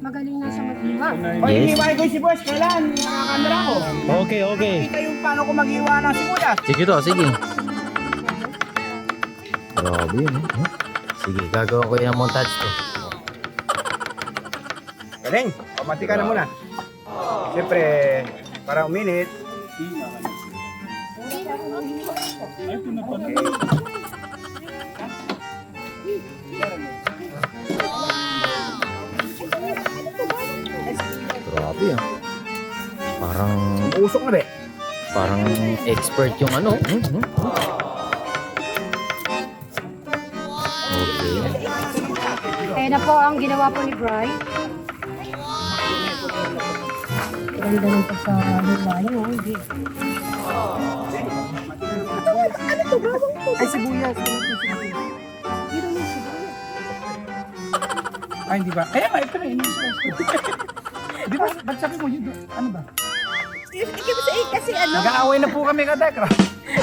Magaling na siya maghiwa. O, Yes. ko si boss. Kailan? Nakakamera ko. Okay, okay. Kita yung paano ko mag-iwa ng sibuyas. Sige to, sige. Grabe yun. eh. Sige, gagawa ko yung montage to. Galing. Pamati ka na muna. Siyempre, para uminit. Grabe ah. Parang, Usok na be. parang expert yung ano. Hmm, hmm. Okay. Kaya na po ang ginawa po ni Bry. Ganda ng pagkahiwayo. oh, Hindi. Ay, sibuyas. Ay, hindi ba? Kaya nga, ito na. Ko. Di ba? Ba't sabi mo yun? Ano ba? Kasi, kasi ano, Nag-aaway na po kami ka, Tekra.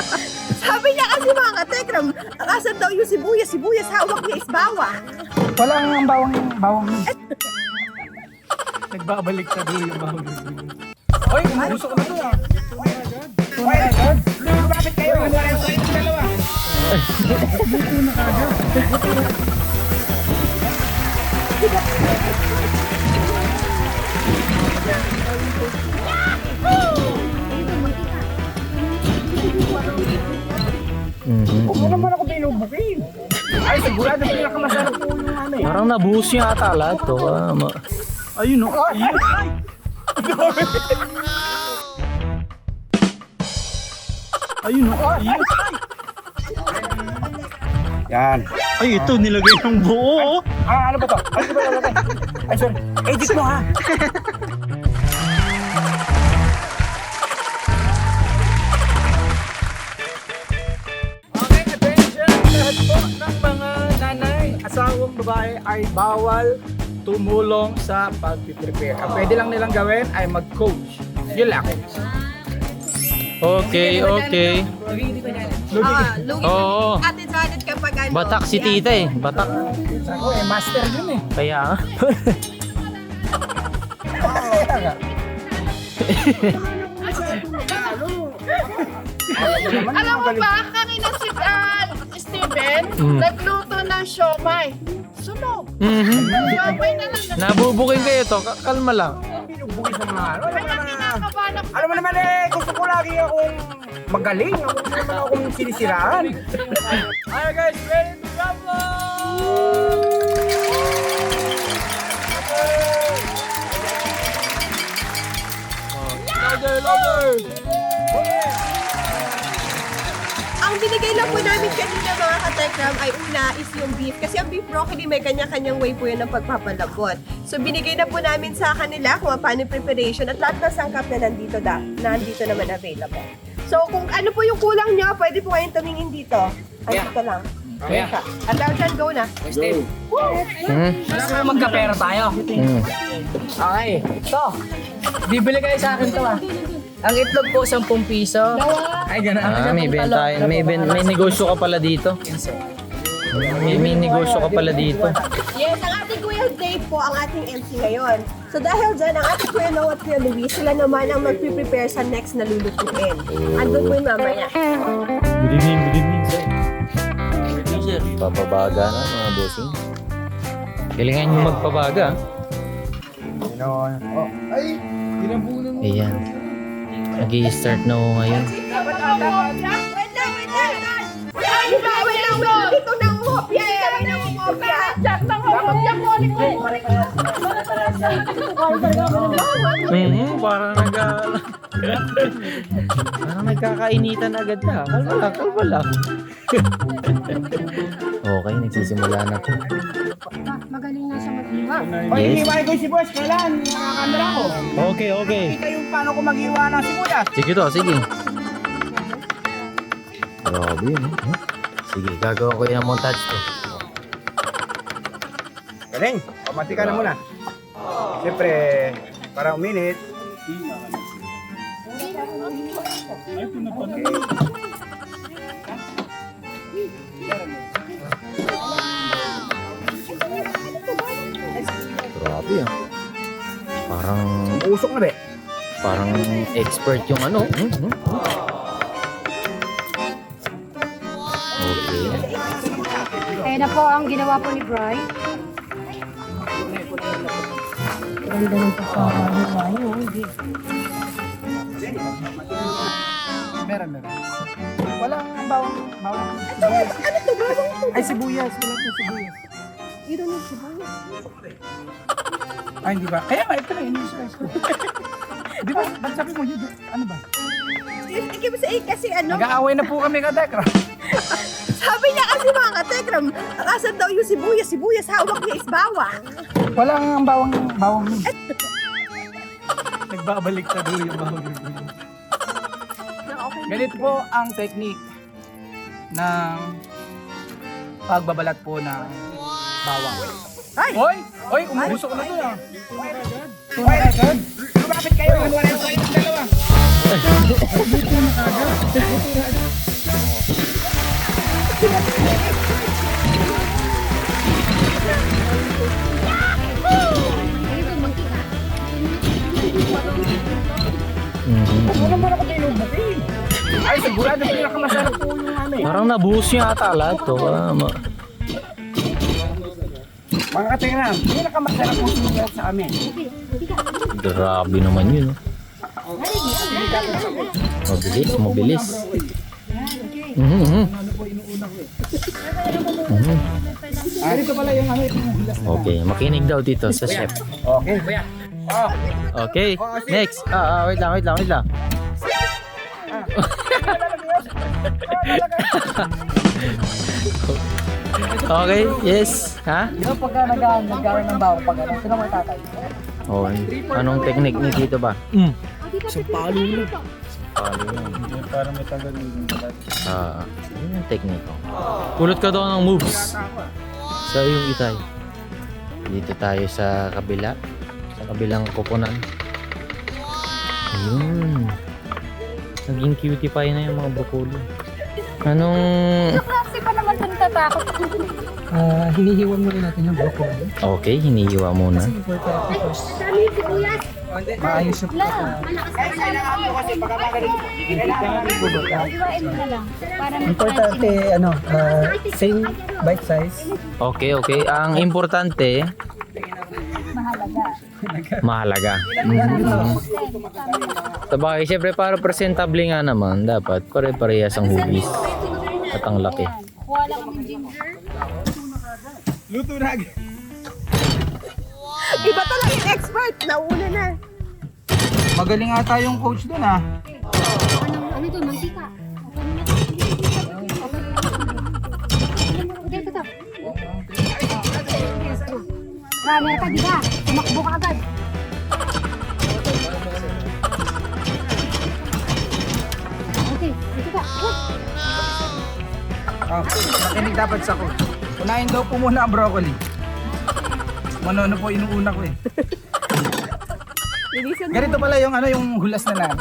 sabi niya kasi mga katekram, ang asan daw yung sibuyas, sibuyas hawak niya is bawang. Wala nga ang bawang bawang yun. Nagbabalik sa dulo yung bawang yun. Hoy, usok na to ah. Hoy, agad. Lumapit kayo. Wala yung sa inyong dalawa. Mhm. Huwag mo naman ako binubukin. Ay, sigurado pinakamasarap po yung ano eh. Parang nabuhos niya ata lahat to. Ah, ma- Ayun o. Ayun. Ayun o. Ayun. Yan. Ay, ito nilagay ng buo. Ah, ano ba to? Ano ba lalagay? Ay, sorry. Edit mo ha. Ay bawal tumulong sa pag-prepare. Ang pwede lang nilang gawin ay mag-coach. Yun lang. Okay, okay. Ah, lugi. Oo. Ate Janet kapag ano. Batak si tita eh. Batak. Ako eh, master yun eh. Kaya nga. Kaya nga. Alam mo ba, kanina si ah, Steven, Mm. nagluto ng siomay. Sunog. Mhm. Siomay na lang. Nabubukin kayo to. Ka- Kalma lang. Binubugis ng mga ano. Alam mo Kaya naman na- kinakabahan ako. Alam mo naman eh, gusto ko lagi akong magaling. Ako gusto naman akong sinisiraan. Alright guys, ready to rumble! Louder, louder! Ang binigay lang po namin kanina mga katekram ay una is yung beef. Kasi ang beef broccoli may kanya-kanyang way po yun ng pagpapalabot. So binigay na po namin sa kanila kung paano yung preparation at lahat ng sangkap na nandito, da, nandito naman available. So kung ano po yung kulang nyo, pwede po kayong tumingin dito. Ay, dito lang. Ayan ka. At dyan, go na. Hmm? Magkapera tayo. Hmm. Okay. So, bibili kayo sa akin to ah. Ang itlog po, 10 piso. Ay, gano'n. Ah, may benta. May, ben, may negosyo ka pala dito. May, may negosyo ka pala dito. Yes, ang ating Kuya Dave po ang ating MC ngayon. So dahil dyan, ang ating Kuya Noah at Kuya Luis, sila naman ang mag-prepare sa next na lulutuin. Andun po yung mamaya. Good evening, good evening, sir. Sir, papabaga na mga bossing. Kailangan nyo magpabaga. Oh, ay, ginabunan mo. Ayan. Nag-i-start na ako ngayon. Mhm, parang nag Parang nagkakainitan agad na. Kalma lang, kalma lang. okay, nagsisimula na po. Ma- Magaling na siya maghiwa. O, Yes. iniwain ko si boss. Kailan? Nakakamera ko. Okay, okay. Kita yung paano ko mag-iwa ng sibuyas. Sige to, sige. Grabe yun. eh. Sige, gagawa ko yung montage to. Galing. Pamati ka na muna. Siyempre, para uminit. Grabe ah. Parang, Usok na rin. parang expert yung ano. Hmm, hmm. Okay. Kaya na po ang ginawa po ni Bry. Ganda ng pagkakagawa niyo. Hindi. Meron, meron. Walang bawang, bawang. Sibuyas. Ano to, bawang to? Ay, sibuyas. Wala po sibuyas. You don't need sibuyas. Ay, hindi ba? Kaya nga, ito na, in-slice ko. Di ba, ba't sabi mo yun? Ano ba? Sige, kasi, eh, kasi ano, Nag-aaway na po kami ka, Dekra. sabi niya kasi mga katekram, asan daw yung sibuyas, sibuyas, hawak niya is bawang. Walang bawang, bawang. Nagbabalik na doon yung bawang. Ganito po ang technique ng pagbabalat po ng bawang. Ay! Hoy! Hoy! Umusok na to ah! Hoy! agad! Lumapit kayo! Wala kayo kayo ng dalawa! Mhm. Ano naman ako lumapit? Ay, sigurado pinakamasarap po yung ano eh. Parang nabuhos niya ata lahat to. Ah, ma- Mga katingram, pinakamasarap po sugat sa amin. grabe naman yun. Mabilis, mabilis. Ano, yung hulas na. Okay, makinig daw dito sa chef. Okay, kuya. Okay, next. Ah, ah, wait lang, wait lang, wait lang. Okay, yes. Ha? Yung pagka nag- nagkaroon ng bawang pag ano, sino may tatay? Oh, anong technique ni dito ba? Mm. Sa palo na. Palo lang. Parang may tagal yung Ah, yun yung technique ko. Kulot ka daw ng moves. Sa yung itay. Dito tayo sa kabila. Sa kabilang koponan. Ayun. Naging cutie pie na yung mga broccoli. Anong... Klase pa naman ito natatakot. Ah, hinihiwan muna natin yung broccoli. Okay, hinihiwa muna. Importante first. Dami yung sibuyas. Maayos yung Wala. Para Importante, ano, ah, same bite size. Okay, okay. Ang importante, mahalaga. mahalaga. Mhm. Sabagay, syempre para presentable nga naman, dapat pare-parehas ang hugis at ang laki. Lang kami. Luto na agad. Iba talaga yung expert, nauna na. Magaling ata yung coach dun ah. Ano, ano ito? Mantika. Okay, ito to. Runner ka, di ba? Tumakbo ka agad. Okay, ito ka. Oh, makinig dapat sa coach. Unahin daw po muna ang broccoli. Manono po inuuna ko eh. Linisan. Ganito pala yung ano yung hulas na lang.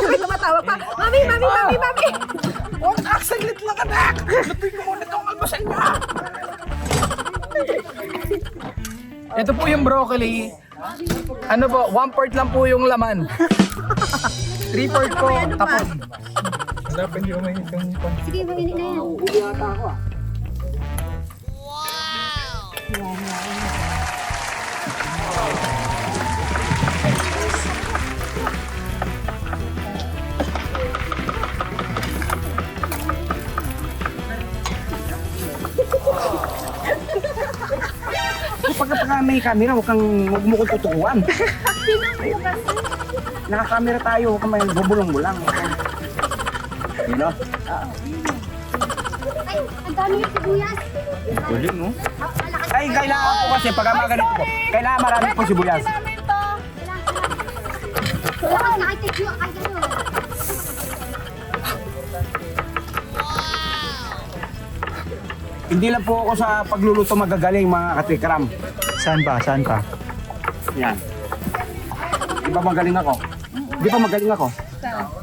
Sabi, tumatawa pa. Mami, mami, mami, mami. Oh, nak, saglit lang anak! Lutuin ko muna itong almusal niya! Ito po yung broccoli. Ano po, one part lang po yung laman. Three part po, tapos. Dapat hindi may itong Sige, mainit na yan. Pag pagka may camera, huwag kang huwag mo kong tutukuan. Nakakamera tayo, huwag kang may bubulong-bulang. You know? Ay, ang dami yung sibuyas. Galing, no? Ay, kailangan po kasi pag mga ganito po, kailangan marami po sibuyas. Lakas na kay Tekyo, kahit ano. Hindi lang po ako sa pagluluto magagaling mga katikram. Saan pa? Saan pa? Yan. Di ba magaling ako? Di ba magaling ako? Pag-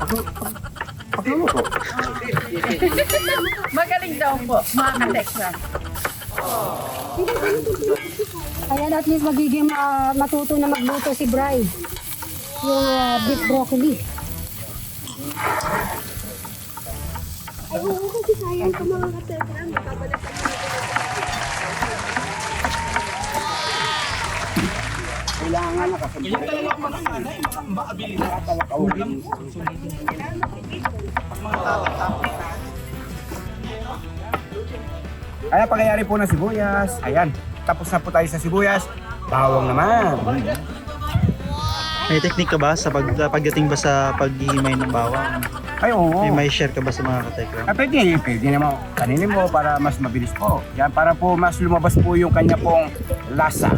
Pagluluto. Magaling daw po, mga katekra. Ayan, at least magiging ah, matuto na magluto si Bri. Yung ah, beef broccoli. Ay, oo, kasi sayang ka mga katekram. Babalik ka Kailangan nakasabay. Yan talaga ang mananay, maabilidad. Nakakawin. Ayan, pangyayari po ng sibuyas. Ayan, tapos na po tayo sa sibuyas. Bawang naman. May technique ka ba sa pag, pagdating ba sa paghihimay ng bawang? Ay, oo. May may share ka ba sa mga katekra? Ah, pwede, pwede naman kaninin mo para mas mabilis po. Yan, para po mas lumabas po yung kanya pong lasa.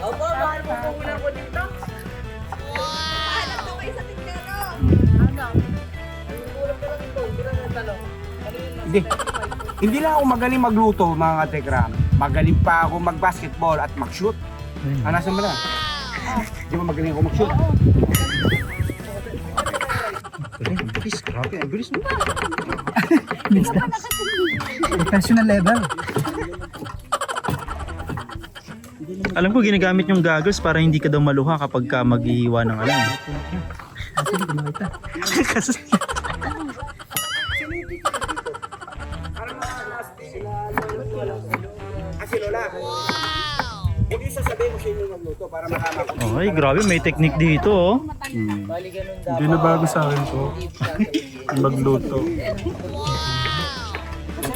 Paalam Hindi. Hindi lang ako magaling magluto, mga katekram. Magaling pa ako mag-basketball at mag-shoot. Ah, nasan ba na? Di ba magaling ako mag-shoot? Ang bilis, grabe, ang bilis mo. Professional level. Alam ko ginagamit yung goggles para hindi ka daw maluha kapag ka maghihiwa ng alam. Kasi para makama ko. oh, ay, grabe, may technique dito oh. Hindi na bago sa akin to. Magluto.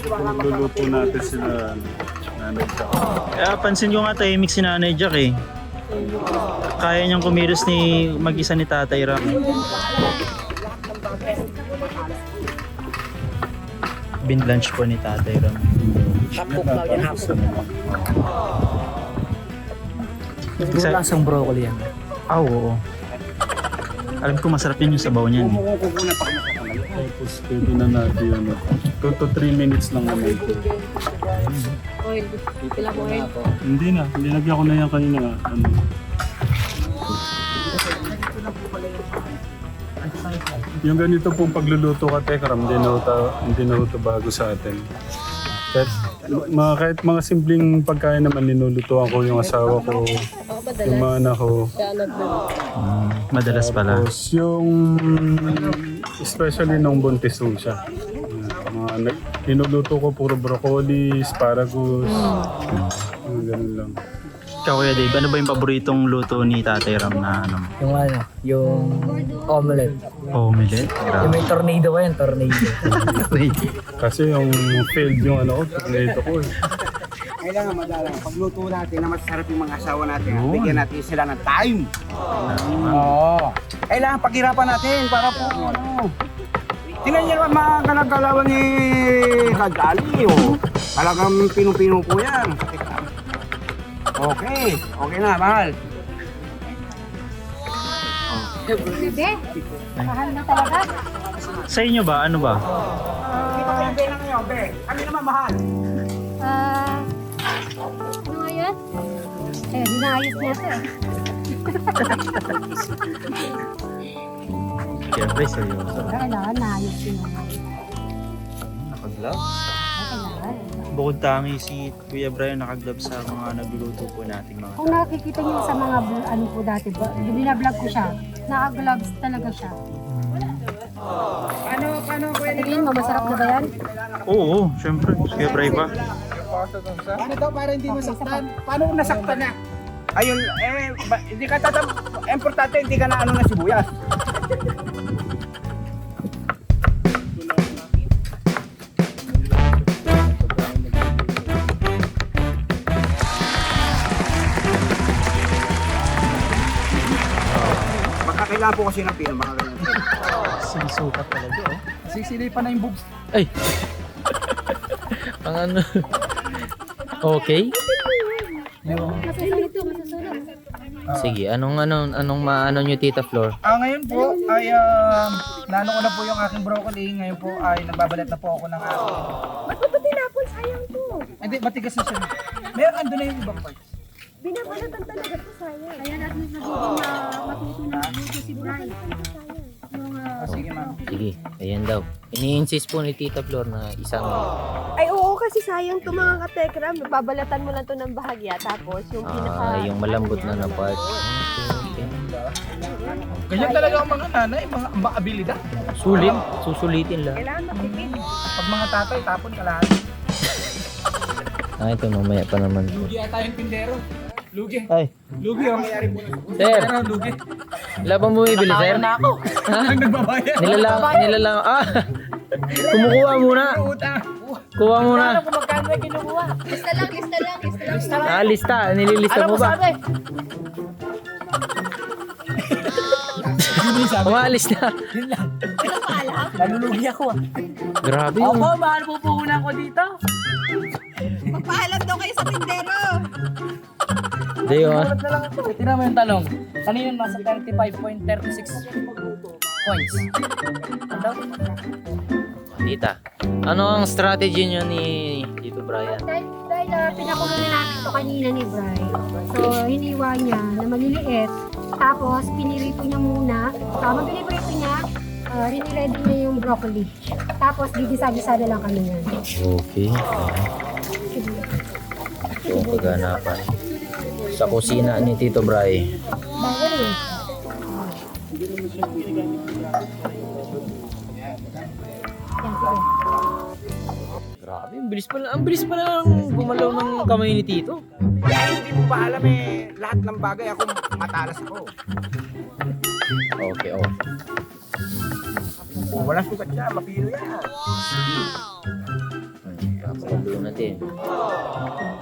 Magluluto natin sila nanay sa Kaya pansin ko nga tahimik si Nanay Jack eh. Kaya niyang kumilos ni mag-isa ni Tatay Ram. Binlunch po ni Tatay Ram. Half-cook na yan, half-cook. Isa- Yung lasang broccoli yan. Ah, oo. Alam ko masarap yun yung sabaw niyan. eh. Kumukuha pa kayo sa kamay. Tapos pwede na natin ano. 2 to 3 minutes lang naman ito. Hindi na. Linagyan ko na yan kanina. Ano. Yung ganito pong pagluluto ka, Tekram, hindi na ito, hindi na ito bago sa atin. Kahit mga, kahit mga simpleng pagkain naman linulutuan ko yung asawa ko, yung mga anak ko. Mm, madalas pala. Tapos yung, especially nung buntis ho siya. Mga, nag- linuluto ko puro broccoli, asparagus, mga ganun lang. Ikaw Kuya Dave, ano ba yung paboritong luto ni Tatay Ram na ano? Yung ano, yung omelette. Omelette? Yung Grabe. may tornado ba yan? Tornado. Kasi yung failed yung ano ko, tornado ko eh. Kailangan madalang pagluto natin na masarap yung mga asawa natin. Bigyan natin sila ng time. Oo. Kailangan paghirapan natin para po ano. Tingnan niyo naman mga kanagalawan ni Kagali. Oh. Talagang pinong-pino po yan. Okay. Okay na, mahal. Bebe, mahal na talaga. Sa inyo ba? Ano ba? Hindi pa kayo lang ngayon, be. Kami naman mahal. Ah, ano nga yun? Eh, dinayos niya ito eh. Siyempre, seryoso. Kailangan naayos yun. Nakagloves? Bukod tangi si Kuya Brian nakagloves sa mga nagluluto po nating mga Kung nakikita niyo sa mga ano po dati, ba- binablog ko siya, naka-gloves talaga siya. Ano, ano, Tingin mo, masarap na ba yan? Oo, syempre. Kuya Brian ba? Paano daw para hindi masaktan? Paano kung nasaktan na? Ayun, eh, ba, hindi ka tatam... Importante, hindi ka na ano na sibuyas. Kailangan po kasi ng pino, mga ganyan. Sinisukat talaga, oh. Sisili pa na yung boobs. Ay! Ang ano? okay? Ito, masusunod. Sige, anong anong anong maano nyo Tita Flor? Ah, ngayon po ay uh, nano ko na po yung aking broccoli. Ngayon po ay nagbabalat na po ako ng aking. Ba't mo ba tinapon? Sayang to. Hindi, matigas na siya. Meron ando na yung ibang parts. Binabalatan talaga to, sayang. Kaya natin magiging uh, matuto na magluto si Brian. Yung Sige, ma'am. Sige, ayan daw. Ini-insist po ni Tita Flor na isang Ay, oo, kasi sayang to mga katekram. Babalatan mo lang to ng bahagya. Tapos, yung pinaka... ah, yung malambot na na part. Ganyan talaga ang mga nanay, mga, mga abilidad. Sulit, susulitin lang. Kailangan matipid. Pag mga tatay, tapon ka lahat. Ah, ito mamaya pa naman. Lugi ata yung tindero. Lugi. Ay, Lugi ang mayari po. sir, Pero lugi. wala bang bumibili, sir? na ako. Ang nagbabayad. Nilalang, nilalang, ah! Kumukuha muna. Kuha muna. Alam ko magkano na kinukuha. Lista lang, lista lang, lista lang. Ah, lista. Nililista Alam mo mo ba? sabi. Umalis na. Nalulugi ako ah. Grabe Opo, yun. mahal po puhunan ko dito. Magpaalam daw kayo sa tindero. Hindi yun. ah. Tingnan mo yung talong. Kanina nasa 35.36 points. Ano? Tita, ano ang strategy niyo ni Tito Brian? Dahil, dahil uh, pinakulo na namin ito kanina ni Bry. So, hiniwa niya na maliliit. Tapos, pinirito niya muna. Tama pinirito niya, uh, riniredy niya yung broccoli. Tapos, gigisa-gisa na lang kami yan. Okay. Ito ang kaganapan. Sa kusina ni Tito Bray. Grabe, ang bilis pala, ang bilis pala ng gumalaw ng kamay ni Tito. Dahil hindi mo pa alam eh, lahat ng bagay ako matalas ako. Okay, oh. Kung walang sukat niya, mapino yan. Papagulo natin. Ay,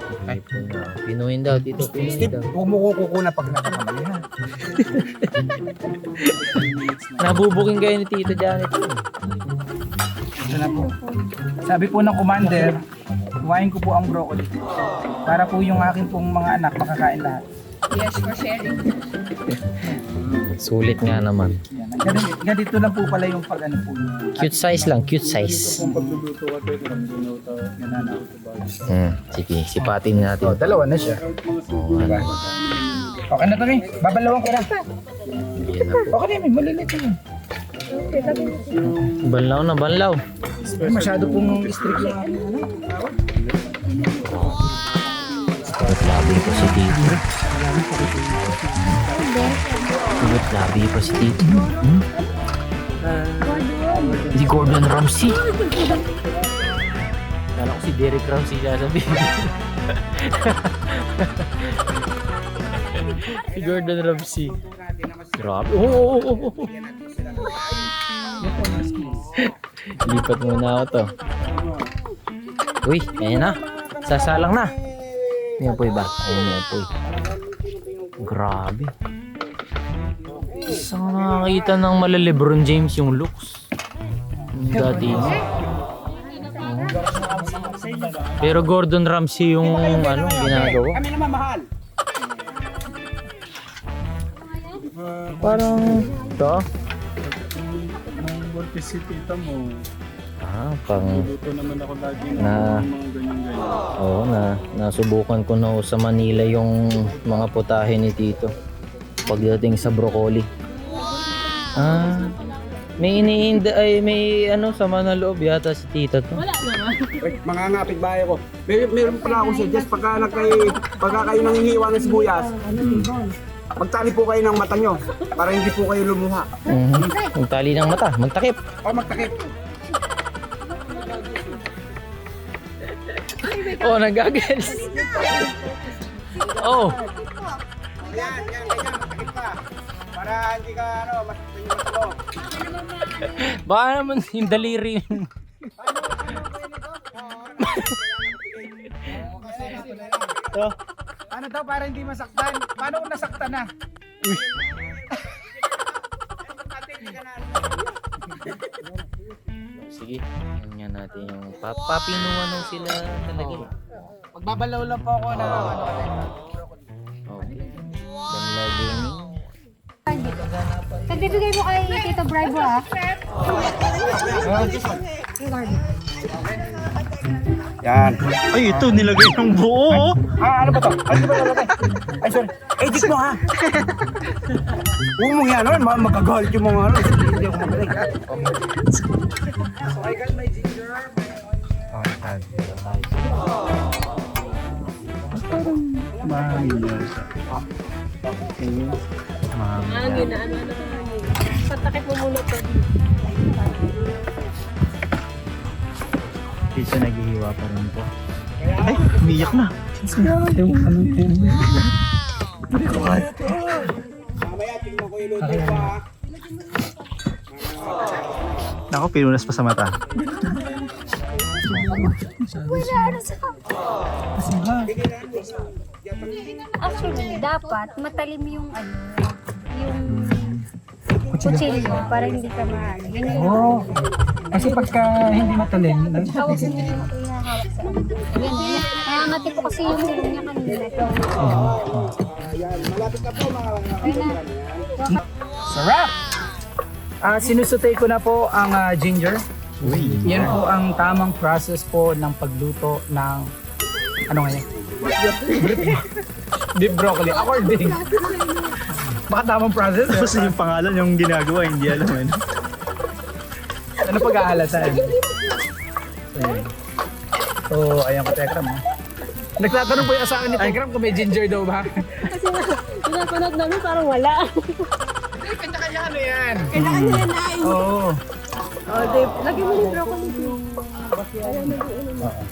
pinuhin daw, Tito, pinuhin Steve, daw. huwag mo kukuna pag nakakamali ha. Nabubuking kayo ni Tito Janet. Ito na po. Sabi po ng commander, kuhain ko po ang broccoli. Para po yung aking pong mga anak makakain lahat. Yes, for sharing. Sulit nga naman. Yan. Ganito, ganito lang po pala yung pag ano po. Cute size lang, cute size. Kung pagluluto ka. Hmm, sige, sipatin natin. Oh, dalawa na siya. Oh, ano, Okay na to rin. Babalawan ko na. yan na po. Okay na, may maliliit na yun. Banlaw na, banlaw. Masyado pong strict yung ano. Kulot labi pa si Tito. Kulot labi pa si Tito. Hmm? Si Gordon Ramsay. Kala ko si Derek Ramsay sasabihin. si Gordon Ramsay. Grabe. Oo, oo, oo, oo. Lipat muna ako to. Uy, ayan na. Sasalang na. May apoy ba? Ayun, may apoy. Grabe. Saan ka nakakita ng mala Lebron James yung looks? Yung dati. Pero Gordon Ramsay yung ano, ginagawa. Kami naman mahal. Parang to. Work tita mo, Ah, pang luto naman ako lagi ng Na- mga ganyan-ganyan. Oo na, nasubukan ko na sa Manila yung mga putahe ni Tito. Pagdating sa broccoli. Ah, may iniinda ay may ano sama na loob yata si Tito to. Wait, mga ngapit bahay ko. May, meron pala akong suggest pagka, nagkay, pagka kayo nangingiwa ng sibuyas, magtali po kayo ng mata nyo para hindi po kayo lumuha. Mhm. Magtali ng mata, magtakip. O magtakip. Oh, nagagals. Oh, Yan, yan, ganyan. Para hindi ka, ano, mata mo. baka naman yung daliri. to. Ano daw para hindi masaktan? Paano kung nasaktan na? Sige, natin yung papapinuan nung sila talaga. Magbabalaw lang po ako na ano Okay. Banlaw gaming. Nagbibigay mo kay Tito Bry mo ah. Yan. Ay, ito, nilagay ng buo. oh. Ah, ano ba to? Ano ba nalagay? Ay, sorry. Edit mo ha. Huwag mong yan, ano? Ma- Magagalit yung mga ano. Hindi ako magaling. So I got my ginger, my Ano yun, ano, ano, ano. Patakip mo muna to. Dito naghihiwa pa rin po. Ay, umiyak na. Mamaya, tingnan ko yung luto pa ha. Ako, pinunas pa sa mata. Actually, dapat matalim yung ano, yung kutsilyo para hindi ka maano. Yun yung Oo. Kasi pagka hindi matalim, hawak mo yung sa ano. Yan, ko kasi yung ulo niya kanina. Ito. Ayun na. sarap! Ah, sinusutay ko na po ang ah, ginger. Yan po ang tamang process po ng pagluto ng ano nga yan? Beef broccoli. According. Baka tamang process. eh. Tapos yung pangalan, yung ginagawa, hindi alam eh. Ano pag-aalatan? Ayan. So, ayan ko, Tekram. oh. Nagtatanong po yung asawa ni Tekram kung may ginger daw ba? Pinapanood namin parang wala. Kanya-kanya ano yan? Kailangan nila na yun. Oo. Oh, Dave, lagyan mo yung broccoli.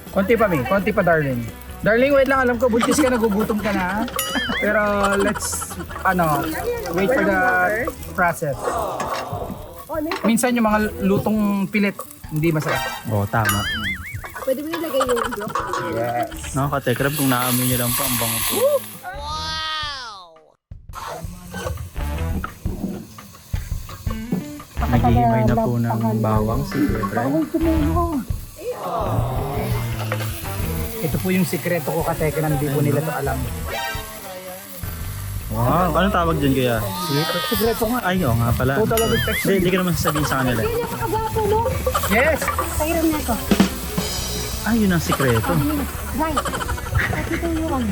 Konti pa, May. Konti pa, darling. Darling, wait lang. Alam ko, buntis ka, nagugutom ka na. Pero let's, ano, wait for the process. Minsan yung mga lutong pilit, hindi masarap. Oo, tama. Pwede mo ilagay yung broccoli. Yes. No, katekrab, kung naamoy niyo lang po, ang bango po. Naghihimay na po ng bawang si Kuya Ito po yung sikreto ko, kateka, hindi po nila to alam. Wow, anong tawag dyan kaya? Sikreto nga. Ay, oo nga pala. Total of texture. Hindi, hindi ko naman sasabihin sa kanila. Napakagwapo, no? Yes! Pahiram na ito. Ay, yun ang sikreto. Right. At ito yung ano.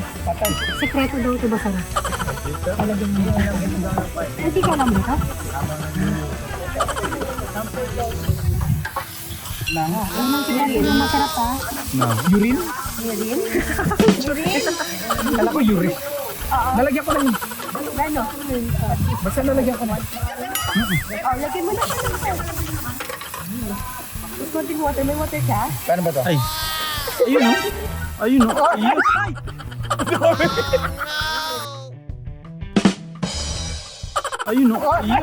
Sekreto daw ito ba sana? Hindi ka alam ba ito? Nanga. Ano ang sekreto yung masarap ha? No. Urine? Urine? Kala ko urine. Nalagyan ko lang. Ano? Basta nalagyan ko na. Oh, lagyan mo na siya. Gusto mo water? May water ka? Paano ba to? Ay. Ayun o. Ayun o. Ayun. Ayun o. Ayun.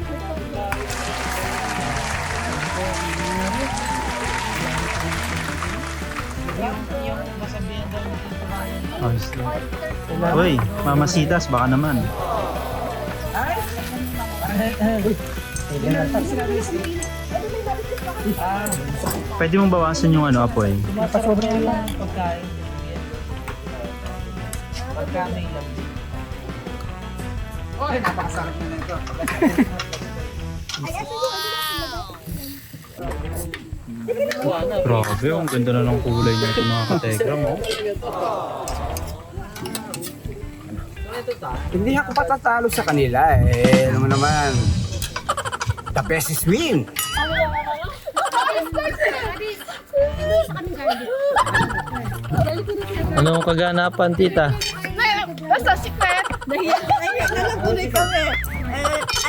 lang. Uy, mamasitas, baka naman. Pwede mong bawasan yung ano, apoy. Pasobrang lang ang pagkain. Pagka may lamig. Oh, napakasarap na nito. Grabe, ang ganda na ng kulay niya ito mga kategram. Oh. Hindi ako patatalo sa kanila eh. Ano mo naman. The best is win. Anong kaganapan, tita? Basta secret. Nahiya nahiya na lang tuloy kami.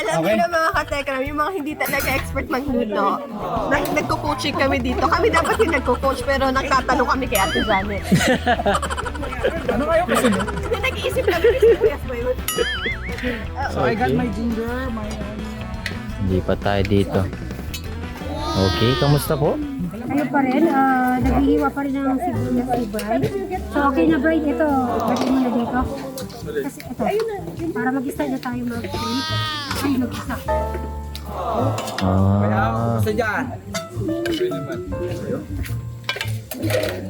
Alam niyo na mga katekram, yung mga hindi talaga expert magluto, nag nagko-coaching kami dito. Kami dapat yung nagko-coach, pero nagtatanong kami kay Ate Janet. Ano kayo kasi? Hindi, nag-iisip kami si Kuya ba yun? So I got my ginger, my Hindi pa tayo dito. Okay, kamusta po? Kayo pa rin, ah, naghihiwa pa rin ng sibuyas si Brian. So, okay na Brian, ito, lagay mo na dito. Kasi ito, para mag-start na tayo mag-free. Ay, mag-isa. Ah, Gusto dyan.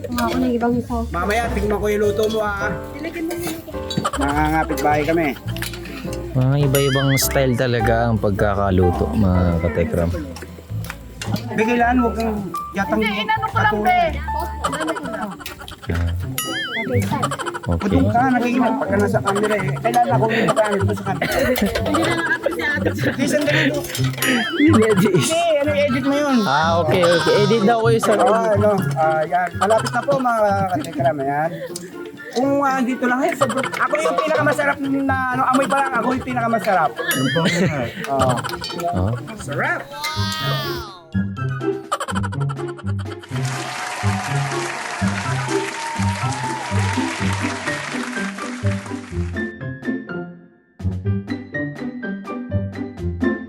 Kuha ko ng ibang sauce. Mamaya, tingnan ko yung luto mo ah. Nangangapit bahay kami. mga iba-ibang style talaga ang pagkakaluto, mga katekram. Bigilan, huwag kang yatang... Hindi, inano ko lang, be. Ah, Okay. Putong ka, nakikinig pagka nasa camera eh. Kailan ako yung pagkaan dito sa camera? Hindi, sandali ito. Hindi, ano edit mo yun? Ah, okay, okay. Edit daw ko yung sa... Oo, ano, ah, yan. Malapit na po mga katekram, yan. Kung ah, dito lang, eh, sobrang, ako yung pinakamasarap na, ano, amoy pa lang, ako yung pinakamasarap. Oo. Oh. Sarap!